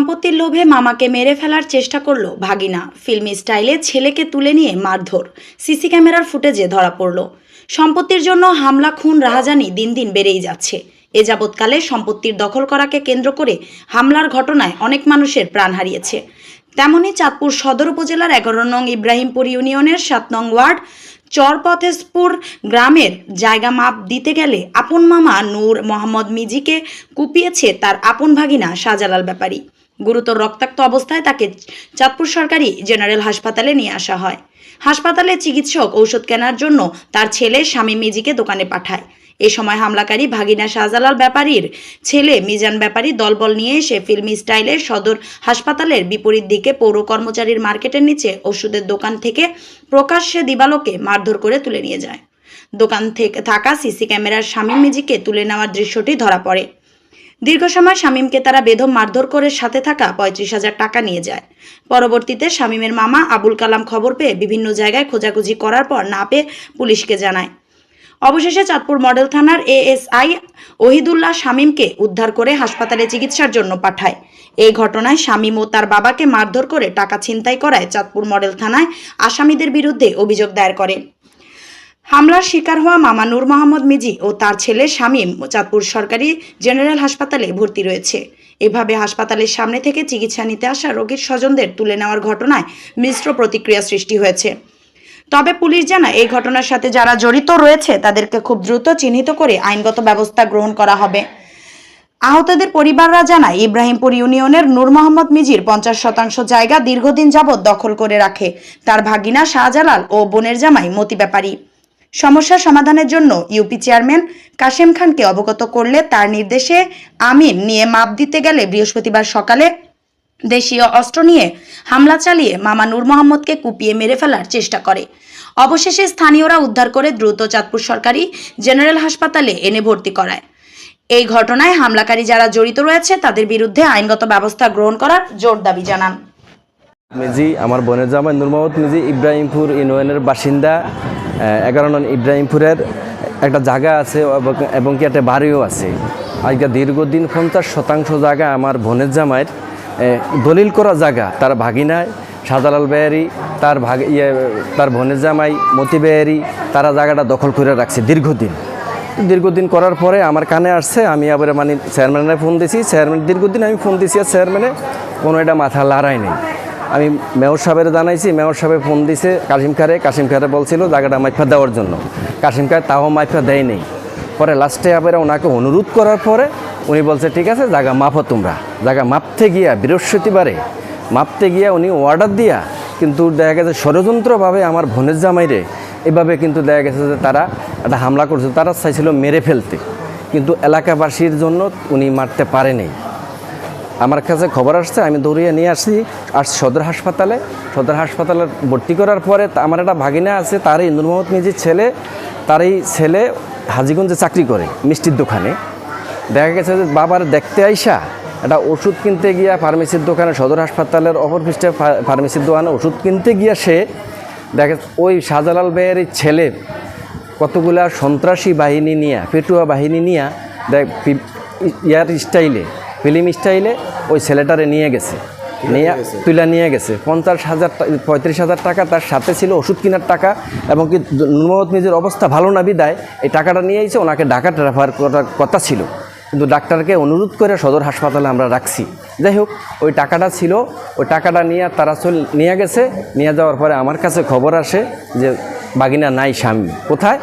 সম্পত্তির লোভে মামাকে মেরে ফেলার চেষ্টা করল ভাগিনা। ফিল্মি স্টাইলে ছেলেকে তুলে নিয়ে মারধর। সিসি ক্যামেরার ফুটেজে ধরা পড়ল। সম্পত্তির জন্য হামলা, খুন, রাহাজানি দিন দিন বেড়েই যাচ্ছে। এ যাবৎকালে সম্পত্তির দখল করাকে কেন্দ্র করে হামলার ঘটনায় অনেক মানুষের প্রাণ হারিয়েছে। তেমনি চাঁদপুর সদর উপজেলার এগারো নং ইব্রাহিমপুর ইউনিয়নের সাত নং ওয়ার্ড চরপথেশপুর গ্রামের জায়গা মাপ দিতে গেলে আপন মামা নূর মোহাম্মদ মিজিকে কুপিয়েছে তার আপন ভাগিনা শাহজালাল ব্যাপারী। গুরুতর রক্তাক্ত অবস্থায় তাকে চাঁদপুর সরকারি জেনারেল হাসপাতালে নিয়ে আসা হয়। হাসপাতালে চিকিৎসক ঔষধ কেনার জন্য তার ছেলে স্বামী মিজিকে দোকানে পাঠায়। এ সময় হামলাকারী ভাগিনা শাহজালাল ব্যাপারীর ছেলে মিজান ব্যাপারী দলবল নিয়ে এসে ফিল্মি স্টাইলে সদর হাসপাতালের বিপরীত দিকে পৌর কর্মচারীর মার্কেটের নিচে ওষুধের দোকান থেকে প্রকাশ্যে দিবালোকে মারধর করে তুলে নিয়ে যায়। দোকান থেকে থাকা সিসি ক্যামেরার স্বামী মিজিকে তুলে নেওয়ার দৃশ্যটি ধরা পড়ে। দীর্ঘ সময় শামীমকে তারা বেদম মারধর করে সাথে থাকা পঁয়ত্রিশ হাজার টাকা নিয়ে যায়। পরবর্তীতে শামীমের মামা আবুল কালাম খবর পেয়ে বিভিন্ন জায়গায় খোঁজাখুঁজি করার পর না পেয়ে পুলিশকে জানায়। অবশেষে চাঁদপুর মডেল থানার এএসআই ওহিদুল্লাহ শামীমকে উদ্ধার করে হাসপাতালে চিকিৎসার জন্য পাঠায়। এই ঘটনায় শামীম ও তার বাবাকে মারধর করে টাকা ছিনতাই করায় চাঁদপুর মডেল থানায় আসামিদের বিরুদ্ধে অভিযোগ দায়ের করে। হামলার শিকার হওয়া মামা নূর মোহাম্মদ মিজি ও তার ছেলে শামীম চাঁদপুর সরকারি জেনারেল হাসপাতালে ভর্তি রয়েছে। এভাবে হাসপাতালের সামনে থেকে চিকিৎসা নিতে আসা রোগীর স্বজনদের তুলে নেওয়ার ঘটনায় মিশ্র প্রতিক্রিয়া সৃষ্টি হয়েছে। তবে পুলিশ জানা, এই ঘটনার সাথে যারা জড়িত রয়েছে, তাদেরকে খুব দ্রুত চিহ্নিত করে আইনগত ব্যবস্থা গ্রহণ করা হবে। আহতদের পরিবাররা জানায়, ইব্রাহিমপুর ইউনিয়নের নূর মোহাম্মদ মিজির পঞ্চাশ শতাংশ জায়গা দীর্ঘদিন যাবৎ দখল করে রাখে। তার ভাগিনা শাহজালাল ও বোনের জামাই মতি ব্যাপারী। সমস্যা সমাধানের জন্য ইউপি চেয়ারম্যান কাশেম খানকে অবগত করলে তার নির্দেশে আমিন নিয়ে মাপ দিতে গেলে বৃহস্পতিবার সকালে দেশীয় অস্ত্র নিয়ে হামলা চালিয়ে মামা নূর মোহাম্মদকে কুপিয়ে মেরে ফেলার চেষ্টা করে। অবশেষে স্থানীয়রা উদ্ধার করে দ্রুত চাঁদপুর সরকারি জেনারেল হাসপাতালে এনে ভর্তি করায়। এই ঘটনায় হামলাকারী যারা জড়িত রয়েছে তাদের বিরুদ্ধে আইনগত ব্যবস্থা গ্রহণ করার জোর দাবি জানান। মিজি, আমার বোনের জামাই নূর মোহাম্মদ মিজি, ইব্রাহিমপুর ইউনিয়নের বাসিন্দা এগারো নন ইব্রাহিমপুরের একটা জায়গা আছে এবং- কি একটা বাড়িও আছে। আজকে দীর্ঘদিন পঞ্চাশ শতাংশ জায়গা আমার বোনের জামাইয়ের দলিল করা জায়গা, তার ভাগিনায় শাহজালাল বেয়ারি তার ভাগ ইয়ে তার বোনের জামাই মতি বেয়ারি তারা জায়গাটা দখল করে রাখছে দীর্ঘদিন। দীর্ঘদিন করার পরে আমার কানে আসছে, আমি আবার মানে চেয়ারম্যানের ফোন দিছি। চেয়ারম্যান দীর্ঘদিন আমি ফোন দিছি, আর চেয়ারম্যানে কোনো এটা মাথা লড়াই নেই। আমি মেয়র সাহেবের জানাইছি, মেয়র সাহেব ফোন দিছে কাশিম খারে কাশিম খারে বলছিল জায়গাটা মাইফা দেওয়ার জন্য। কাশিম খায় তাও মাইফা দেয় নেই। পরে লাস্টে আবার ওনাকে অনুরোধ করার পরে উনি বলছে, ঠিক আছে, জায়গা মাপো তোমরা। জায়গা মাপতে গিয়া বৃহস্পতিবারে, মাপতে গিয়া উনি অর্ডার দিয়া কিন্তু দেখা গেছে ষড়যন্ত্রভাবে আমার ভনের জামাইরে এভাবে কিন্তু দেখা গেছে যে তারা একটা হামলা করছে, তারা চাইছিল মেরে ফেলতে। কিন্তু এলাকাবাসীর জন্য উনি মারতে পারেনি। আমার কাছে খবর আসছে, আমি দৌড়িয়ে নিয়ে আসছি আর সদর হাসপাতালে। সদর হাসপাতালে ভর্তি করার পরে আমার একটা ভাগিনা আছে, তারই নূর মোহাম্মদ মিজির ছেলে, তারই ছেলে হাজিগঞ্জে চাকরি করে, মিষ্টির দোকানে। দেখা গেছে যে বাবার দেখতে আইসা, একটা ওষুধ কিনতে গিয়া ফার্মেসির দোকানে, সদর হাসপাতালের অপর পৃষ্ঠে ফার্মেসির দোকানে ওষুধ কিনতে গিয়া সে দেখে ওই শাহজালাল বেয়ের ছেলে, কতগুলা সন্ত্রাসী বাহিনী নিয়ে, পেটুয়া বাহিনী নিয়ে, দেখ ইয়ার স্টাইলে ফিল্ম স্টাইলে ওই ছেলেটারে নিয়ে গেছে। নিয়ে তুলে নিয়ে গেছে। পঞ্চাশ হাজার পঁয়ত্রিশ হাজার টাকা তার সাথে ছিল ওষুধ কেনার টাকা এবং কি নুরমত নিজের অবস্থা ভালো না বিদায় এই টাকাটা নিয়ে এসে ওনাকে ঢাকা ট্রাফার করার কথা ছিল। কিন্তু ডাক্তারকে অনুরোধ করে সদর হাসপাতালে আমরা রাখছি। যাই হোক ওই টাকাটা ছিল ওই টাকাটা নিয়ে তারা চল নিয়ে গেছে। নিয়ে যাওয়ার পরে আমার কাছে খবর আসে যে বাগিনা নাই স্বামী। কোথায়?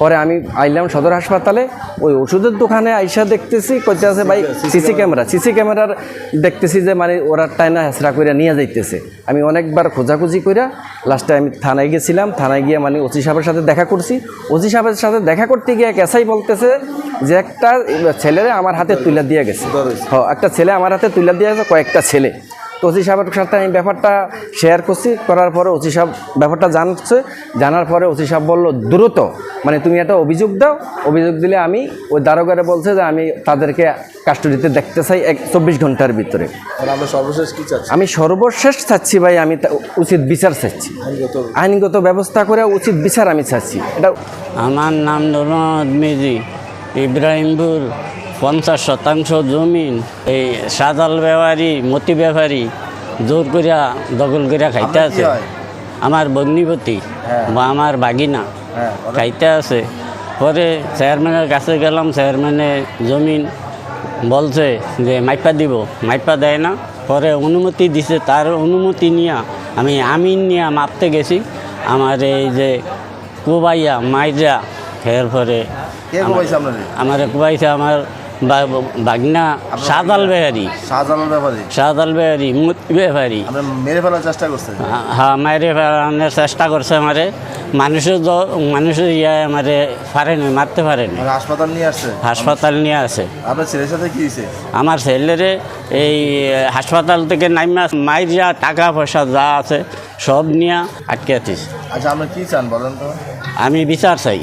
পরে আমি আইলাম সদর হাসপাতালে ওই ওষুধের দোকানে আইসা দেখতেছি কইতে আছে ভাই সিসি ক্যামেরা। সিসি ক্যামেরার দেখতেছি যে মানে ওরা টাইনা হেসরা করে নিয়ে যাইতেছে। আমি অনেকবার খোঁজাখুঁজি কইরা লাস্টে আমি থানায় গেছিলাম থানায় গিয়ে মানে ওসি সাহেবের সাথে দেখা করছি। ওসি সাহেবের সাথে দেখা করতে গিয়ে কেসাই বলতেছে যে একটা ছেলেরে আমার হাতে তুলে দিয়ে গেছে। একটা ছেলে আমার হাতে তুলে দিয়ে গেছে কয়েকটা ছেলে। তো ওসি সাহেবের সাথে আমি ব্যাপারটা শেয়ার করছি করার পরে ওসি সাহেব ব্যাপারটা জানছে জানার পরে ওসি সাহেব বলল দ্রুত মানে তুমি একটা অভিযোগ দাও। অভিযোগ দিলে আমি ওই দারোগারে বলছে যে আমি তাদেরকে কাস্টডিতে দেখতে চাই এক চব্বিশ ঘণ্টার ভিতরে। সর্বশেষ কি চাচ্ছি? আমি সর্বশেষ চাচ্ছি ভাই আমি তা- উচিত বিচার চাচ্ছি। আইনগত আইনগত ব্যবস্থা করে উচিত বিচার আমি চাচ্ছি। এটা আমার নাম নরমদ মিজি ইব্রাহিমপুর। পঞ্চাশ শতাংশ জমিন এই সাজাল ব্যাপারী মতি ব্যাপারী জোর করিয়া দখল করিয়া খাইতে আছে। আমার বগ্নিপতি হ্যাঁ। বা আমার বাগিনা হ্যাঁ খাইতে আছে। পরে চেয়ারম্যানের কাছে গেলাম চেয়ারম্যানে জমিন বলছে যে মাইপা দিব। মাইপা দেয় না। পরে অনুমতি দিছে তার অনুমতি নিয়ে আমি আমিন নিয়ে মাপতে গেছি। আমার এই যে কুবাইয়া মাইজা ঘুমাইছে আপনার আমার কুবাইছে আমার বাগনা সাদাল বেহারি। শাহজালাল ব্যাপারে সাদাল বেহারি মতি বেহারি। মেরে ফেলার চেষ্টা করছেন? হ্যাঁ মায়ের ফেরানোর চেষ্টা করছে আমারে। মানুষের জ- মানুষের ইয়ে আমারে পারেনি মারতে পারেনি মানে হাসপাতাল নিয়ে আসছে? হাসপাতাল নিয়ে আছে আপনার ছেলের সাথে কি হয়েছে? আমার ছেলেরে এই হাসপাতাল থেকে নাইমা মায়ের যা টাকা পয়সা যা আছে সব নিয়ে আটকে আছিস। আচ্ছা আপনি কি চান বলেন তো? আমি বিচার চাই।